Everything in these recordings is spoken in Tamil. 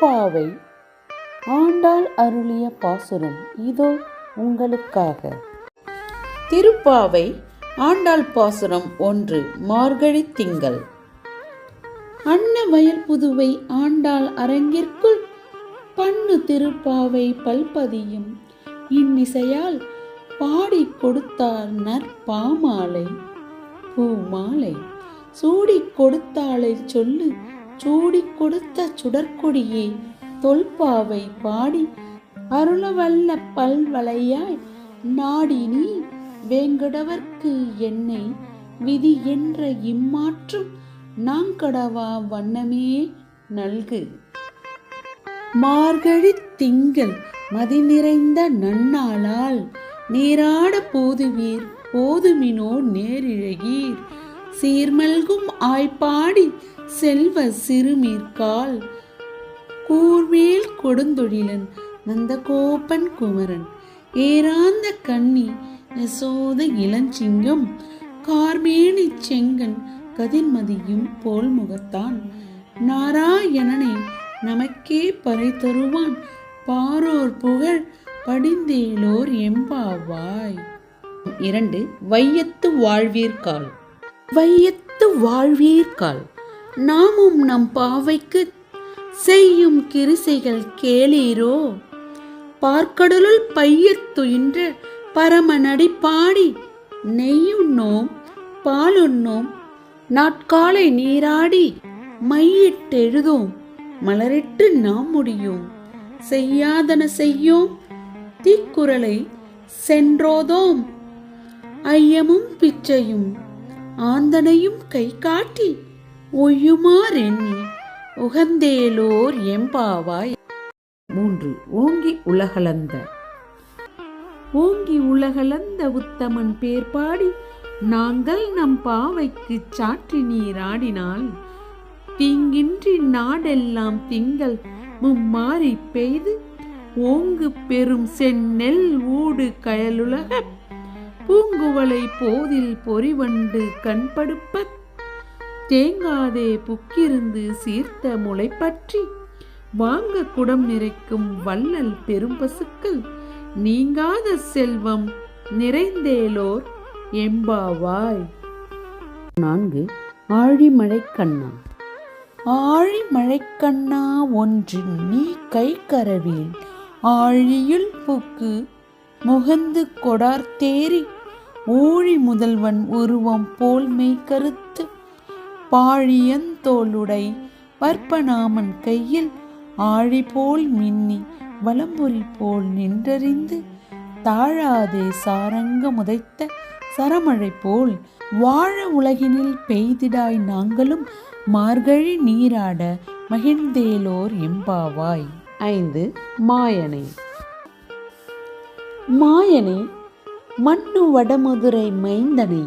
திருப்பாவை ஆண்டாள் அருளிய பாசுரம் இதோ உங்களுக்காக. திருப்பாவை ஆண்டாள் பாசுரம் ஒன்று மார்கழி திங்கள். அன்ன வயல் புதுவை ஆண்டாள் அரங்கிற்குள் பண்ணு திருப்பாவை பல்பதியும் இன்னிசையால் பாடிக் கொடுத்தார் நற்பாமாலை பூமாலை சூடிக் கொடுத்தாளை சொல்லு சூடி கொடுத்த சுடற்கொடியே தொல்பாவை பாடி அருளவல்ல பல்வளையாய் நாடி நீ வேங்கடவர்க்கு என்னை விதி என்ற இம்மாற்றும் நாங்கடவா வண்ணமே நல்கு மார்கழி திங்கள் மதி நிறைந்த நன்னாளால் நீராட போதுவீர் போதுமினோ நேரிழகீர். சீர்மல்கும் ஆய்ப்பாடி செல்வ சிறுமீர்கால். கூர்வேல் கொடுந்தொழிலன் நந்தகோபன் குமரன். ஏராந்த கண்ணி யசோத இளஞ்சிங்கம். கார்மேனி செங்கன் கதிர்மதியும் போல் முகத்தான் நாராயணனை நமக்கே பறை தருவான் பாரோர் புகழ் படிந்தேலோர் எம்பாவாய். இரண்டு வையத்து வாழ்வீர்கால். வையத்து வாழ்வீர்கால். நாமும் நம் பாவைக்கு செய்யும் கிருசைகள் கேளீரோ? பார்க்கடலுள் பையத்துயின்ற பரமநடி பாடி நெய்யுண்ணோம் பாலுண்ணோம் நாட்காலை நீராடி மையிட்டெழுதோம் மலரிட்டு நாம் முடியும். செய்யாதன செய்யோம் தீக்குறளை சென்றோதோம். ஐயமும் பிச்சையும் ஆந்தனையும் கை காட்டி ஒய்யுமாறெண்ணி உகந்தேலோர் எம்பாவாய். மூன்று ஓங்கி உலகளந்த. ஓங்கி உலகளந்த உத்தமன் பேர் பாடி நாங்கள் நம் பாவைக்கு சாற்றி நீராடினால் தீங்கின்றி நாடெல்லாம் திங்கள் மும்மாறி பெய்து ஓங்கு பெரும் செந்நெல் ஊடு கயலுலக. பூங்குவளை போதில் பொறிவண்டு கண்படுப்ப தேங்காதே புக்கிருந்து சீர்த்த முளை பற்றி. வாங்க குடம் நிறைக்கும் வள்ளல் பெரும் பசுக்கள். நீங்காத செல்வம் நிறைந்தேலோர் எம்பாவாய். நான்கு ஆழிமழை கண்ணா. ஆழிமழை கண்ணா ஒன்று நீ கை கரவேல். ஆழியுள் புக்கு முகந்து கொடார் தேறி. ஊழி முதல்வன் உருவம் போல் மெய் கருத்து. பாழியந்தோளுடை வற்பநாமன் கையில் ஆழி போல் மின்னி வலம்புரி போல் நின்றறிந்து தாழாதே சாரங்க முதைத்த சரமழை போல் வாழ உலகினில் பெய்திடாய் நாங்களும் மார்கழி நீராட மகிழ்ந்தேலோர் எம்பாவாய். ஐந்து மாயனை. மாயனை மண்ணு வடமதுரை மைந்தனை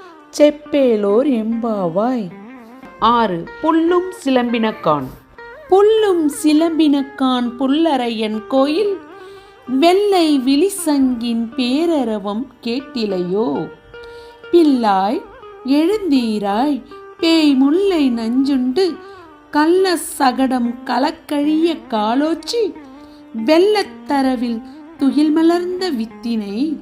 செப்பேலோர் எம்பாவாய். ஆறு புல்லும் சிலம்பினக்கான் புல்லும் சிலம்பினக்கான் புல்லரையன் கோயில் வெள்ளை விழிசங்கின் பேரரவம் கேட்டிலையோ. பில்லாய் எழுந்தீராய் பேய் முல்லை நஞ்சுண்டு கள்ள சகடம் கலக்கழிய காலோச்சி வெள்ளத்தரவில் துயில் மலர்ந்த வித்தினை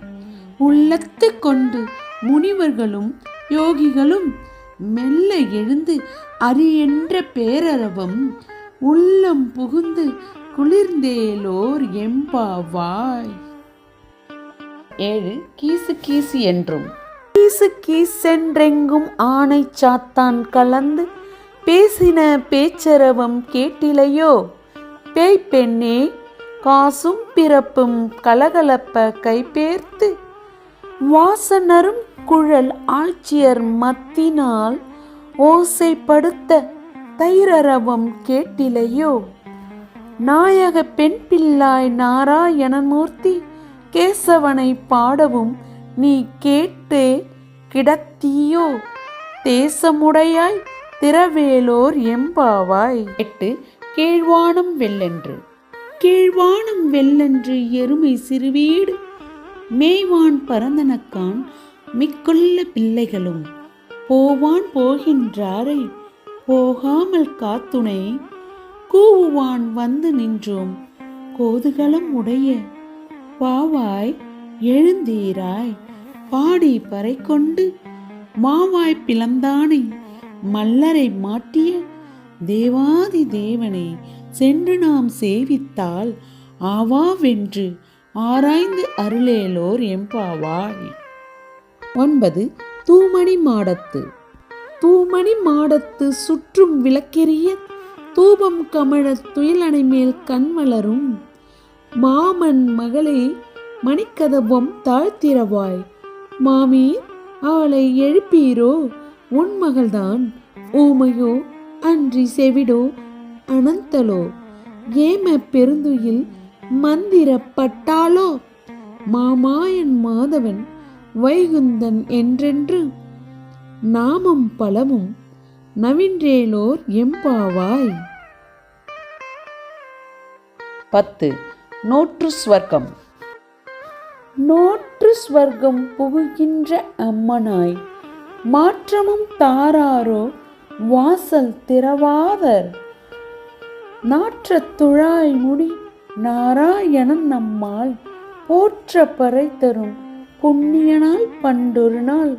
உள்ளத்து கொண்டு முனிவர்களும் யோகிகளும் மெல்ல எழுந்து அரியென்ற பேரரவம் உள்ளம் புகுந்து குளிர்ந்தேலோர் எம்பாவாய். ஏழு கீசு கீசு என்றும். கீசு கீசென்றெங்கும் ஆணை சாத்தான் கலந்து பேசின பேச்சரவம் கேட்டிலையோ? பேய் பெண்ணே காசும் பிறப்பும் கலகலப்ப கைபேர்த்து வாசனரும் குழல் ஆட்சியர் மத்தினால் ஓசைப்படுத்த தைரரவம் கேட்டிலையோ? நாயக பெண் பிள்ளாய் நாராயணமூர்த்தி கேசவனை பாடவும் நீ கேட்டு கிடத்தியோ? தேசமுடையாய் திரவேலோர் எம்பாவாய்? எட்டு கீழ்வானம் வெள்ளென்று. கீழ்வானம் வெள்ளென்று எருமை சிறுவீடு மேய்வான் பரந்தனக்கான் மிக்குள்ள பிள்ளைகளும் போவான் போகின்றாரை போகாமல் காத்துணை கூவுவான் வந்து நின்றோம் கோதுகலம் உடைய பாவாய் எழுந்தீராய் பாடி பறை கொண்டு மாவாய் பிளந்தானை மல்லரை மாட்டிய தேவாதி தேவனை சென்று நாம் சேவித்தால் ஆவாவென்று ஆராய்ந்து அருளேலோர் எம்பாவாய் ஒன்பது தூமணி மாடத்து. தூமணி மாடத்து சுற்றும் விளக்கெரிய தூபம் கமழ துயிலணை மேல் கண்மலரும் மாமன் மகளே மணிக்கதவம் தாழ்த்திரவாய். மாமி அவளை எழுப்பீரோ? உன் மகள்தான். ஊமையோ அன்றி செவிடோ அனந்தலோ? ஏம பெருந்துயில் மந்திரப்பட்டாளோ மாமாயன் மாதவன் வைகுந்தன் என்றென்று நாமம் பலமும் நவின்றேலோர் எம்பாவாய். பத்து. நோற்று ஸ்வர்க்கம். நோற்று ஸ்வர்க்கம் புகுகின்ற அம்மனாய் மாற்றமும் தாராரோ வாசல் திறவாதர். நாற்றத் துழாய் முடி நாராயணன் நம்மால் போற்ற பறை தரும் புண்ணியனால் பண்டொரு நாள்.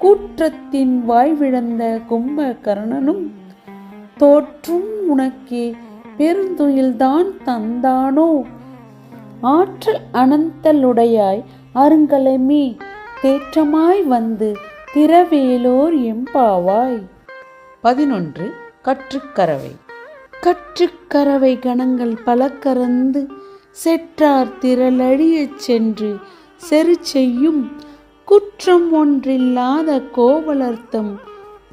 கூற்றத்தின் வாய்விழந்த கும்பகர்ணனும் தோற்றும் உனக்கே பெருந்துயில்தான் தந்தானோ? ஆற்றல் அனந்தலுடையாய் அருங்கலமே தேற்றமாய் வந்து திரவேலோர் எம்பாவாய். பதினொன்று கற்றுக்கரவை கற்றுக்கரவை கணங்கள் பல கறந்து செற்றார் திரளழியச் சென்று செரு செய்யும் குற்றம் ஒன்றில்லாத கோவலர்த்தம்.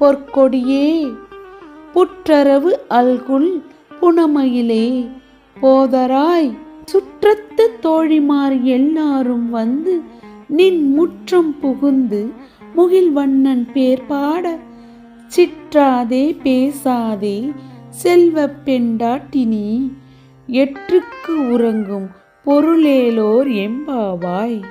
பொற்கொடியே புற்றரவு அல்குல் புனமயிலே. போதராய் சுற்றத்து தோழிமார் எல்லாரும் வந்து நின் முற்றம் புகுந்து முகில்வண்ணன் பேர் பாட சிற்றாதே பேசாதே செல்வ பெண்டாட்டினி. எற்றுக்கு உறங்கும் பொருளேலோர் எம்பாவாய்.